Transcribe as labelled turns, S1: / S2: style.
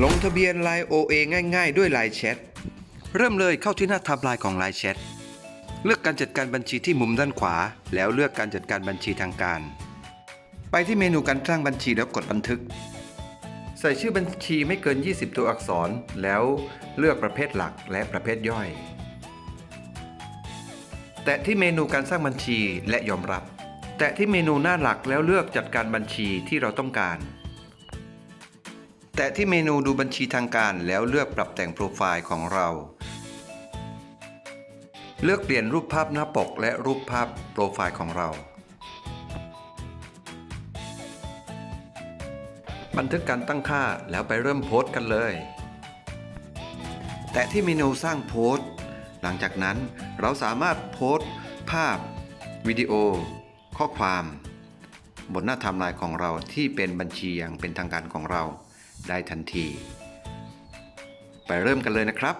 S1: ลงทะเบียน Line OA ง่าย ๆ ด้วย Line Chat เริ่มเลยเข้าที่หน้าทม์ไลน์ของ Line Chat เลือกการจัดการบัญชีที่มุมด้านขวา แล้วเลือกการจัดการบัญชีทางการ ไปที่เมนูการสร้างบัญชีแล้วกดบันทึก ใส่ชื่อบัญชีไม่เกิน 20 ตัวอักษร แล้วเลือกประเภทหลักและประเภทย่อย แตะที่เมนูการสร้างบัญชีและยอมรับ แตะที่เมนูหน้าหลักแล้วเลือกจัดการบัญชีที่เราต้องการ แตะที่เมนูดูบัญชีทางการแล้วเลือกปรับแต่งโปรไฟล์ของเรา เลือกเปลี่ยนรูปภาพหน้าปกและรูปภาพโปรไฟล์ของเรา บันทึกการตั้งค่าแล้วไปเริ่มโพสต์กันเลย แตะที่เมนูสร้างโพสต์ หลังจากนั้นเราสามารถโพสต์ ภาพ วิดีโอ ข้อความ บนหน้าไทม์ไลน์ของเราที่เป็นบัญชีอย่างเป็นทางการของเรา ได้ทันที ไปเริ่มกันเลยนะครับ